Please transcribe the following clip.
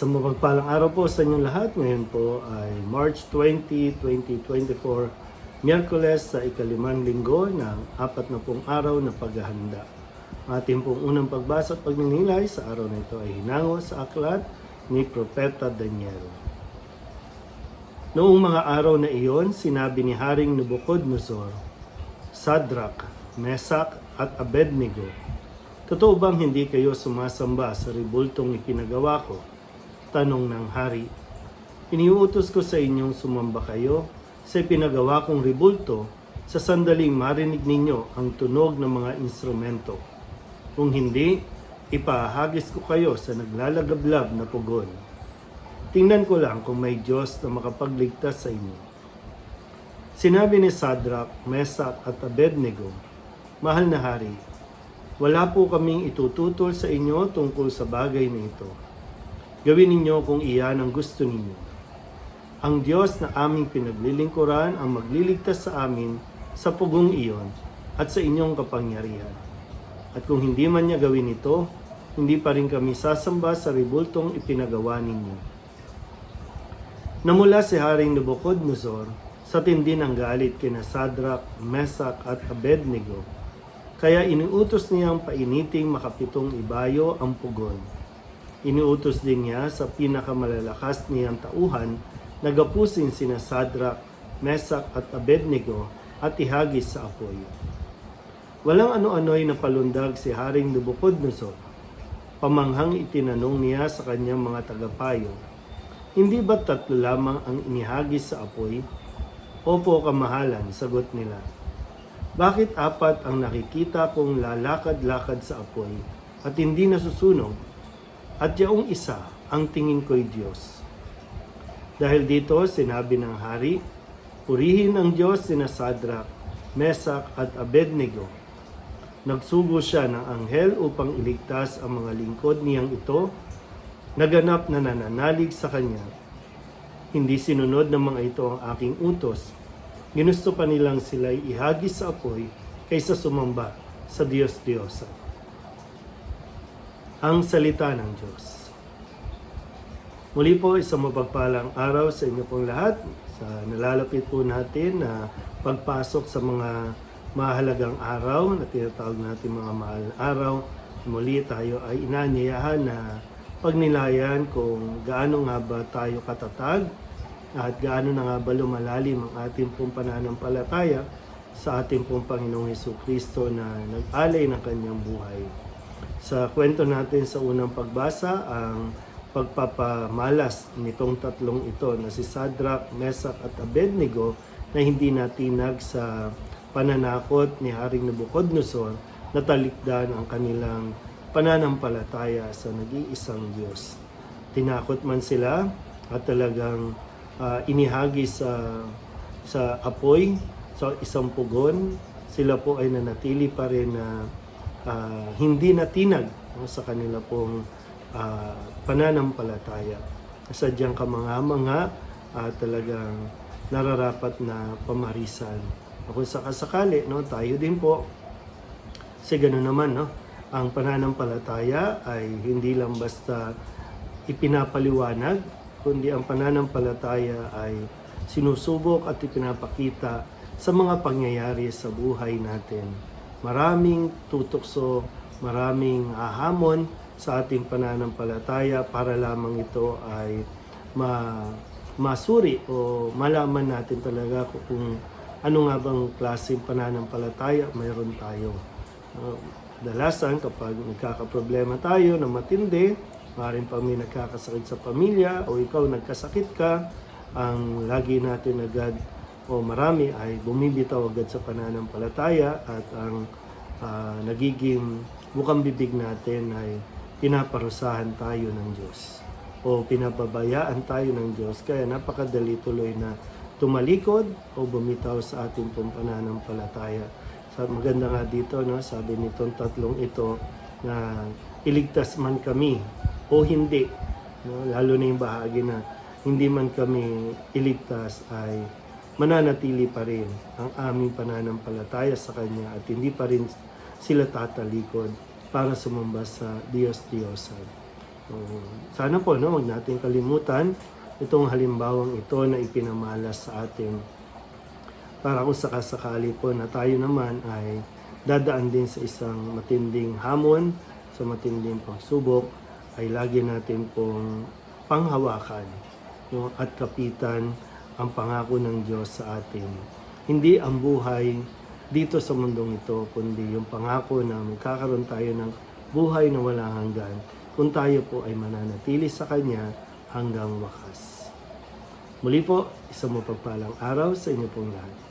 Sa mapagpalang araw po sa inyong lahat, ngayon po ay March 20, 2024, Miyerkules sa ikalimang linggo ng apat na pong araw na paghahanda. Ating pong unang pagbasa at pagninilay sa araw na ito ay hinango sa aklat ni Propeta Daniel. Noong mga araw na iyon, sinabi ni Haring Nabucodonosor, Sadrak, Mesak at Abednego, Totoo bang hindi kayo sumasamba sa ribultong ipinagawa ko? Tanong ng hari. Iniuutos ko sa inyong sumamba kayo sa ipinagawa kong ribulto sa sandaling marinig ninyo ang tunog ng mga instrumento. Kung hindi, ipahagis ko kayo sa naglalagablab na pugon. Tingnan ko lang kung may Diyos na makapagligtas sa inyo. Sinabi ni Sadrak, Mesak at Abednego, Mahal na hari, wala po kaming itututol sa inyo tungkol sa bagay na ito. Gawin ninyo kung iyan ang gusto ninyo. Ang Diyos na aming pinaglilingkuran ang magliligtas sa amin sa pugong iyon at sa inyong kapangyarihan. At kung hindi man niya gawin ito, hindi pa rin kami sasamba sa ribultong ipinagawa ninyo. Namula si Haring Nabucodonosor sa tindi ng galit kina Sadrak, Mesak at Abednego kaya iniutos niyang painiting makapitong ibayo ang pugon. Iniutos din niya sa pinakamalalakas niyang tauhan na gapusin sina Sadrak, Mesak at Abednego at ihagis sa apoy. Walang ano-ano'y napalundag si Haring Nabucodonosor. Pamanghang itinanong niya sa kanyang mga tagapayo, Hindi ba tatlo lamang ang inihagis sa apoy? Opo, kamahalan, sagot nila. Bakit apat ang nakikita kong lalakad-lakad sa apoy at hindi nasusunog? At yaong isa ang tingin ko'y Diyos. Dahil dito, sinabi ng hari, Purihin ang Diyos sina Sadrak, Mesak at Abednego. Nagsugo siya ng anghel upang iligtas ang mga lingkod niyang ito, naganap na nananalig sa kanya. Hindi sinunod ng mga ito ang aking utos, Ginusto pa nilang sila'y ihagis sa apoy kaysa sumamba sa Diyos-Diyosa. Ang salita ng Diyos. Muli po, isang mapagpalang araw sa inyo pong lahat. Sa nalalapit po natin na pagpasok sa mga mahalagang araw na tinatawag natin mga mahal na araw. Muli tayo ay inanyayahan na pagnilayan kung gaano nga ba tayo katatag at gaano na nga ba lumalalim ang ating pong pananampalataya sa ating pong Panginoong Heso Kristo na nag-alay ng kanyang buhay. Sa kwento natin sa unang pagbasa, ang pagpapamalas nitong tatlong ito na si Sadrak, Mesak at Abednego na hindi natinag sa pananakot ni Haring Nabucodonosor na talikdan ang kanilang pananampalataya sa nag-iisang Diyos. Tinakot man sila at talagang uh, inihagi sa sa apoy sa isang pugon sila po ay nanatili pa rin na uh, hindi natinag no, sa kanila pong uh, pananampalataya. Sadyang kamanga-manga uh, talagang nararapat na pamarisan. Kung sakasakali no tayo din po. Kasi gano'n naman no ang pananampalataya ay hindi lang basta ipinapaliwanag kundi ang pananampalataya ay sinusubok at ipinapakita sa mga pangyayari sa buhay natin. Maraming tutukso, maraming ahamon sa ating pananampalataya para lamang ito ay ma masuri o malaman natin talaga kung ano nga bang klaseng pananampalataya mayroon tayo. Uh, dalasan kapag nagkakaproblema tayo na matindi, Maaaring pa may nagkakasakit sa pamilya o ikaw nagkasakit ka, ang lagi natin agad o marami ay bumibitaw agad sa pananampalataya at ang uh, nagiging bukang bibig natin ay pinaparusahan tayo ng Diyos o pinababayaan tayo ng Diyos. Kaya napakadali tuloy na tumalikod o bumitaw sa ating pong pananampalataya. So, maganda nga dito, no? sabi nitong tatlong ito na iligtas man kami o hindi. No? Lalo na yung bahagi na hindi man kami iligtas ay mananatili pa rin ang aming pananampalataya sa Kanya at hindi pa rin sila tatalikod para sumamba sa Diyos Diyosan. Sana po, no, huwag natin kalimutan itong halimbawang ito na ipinamalas sa atin para kung sakasakali po na tayo naman ay dadaan din sa isang matinding hamon, sa matinding pagsubok, ay lagi natin pong panghawakan no, at kapitan ang pangako ng Diyos sa atin. Hindi ang buhay dito sa mundong ito, kundi yung pangako na magkakaroon tayo ng buhay na walang hanggan kung tayo po ay mananatili sa Kanya hanggang wakas. Muli po, isang mapagpalang araw sa inyo pong lahat.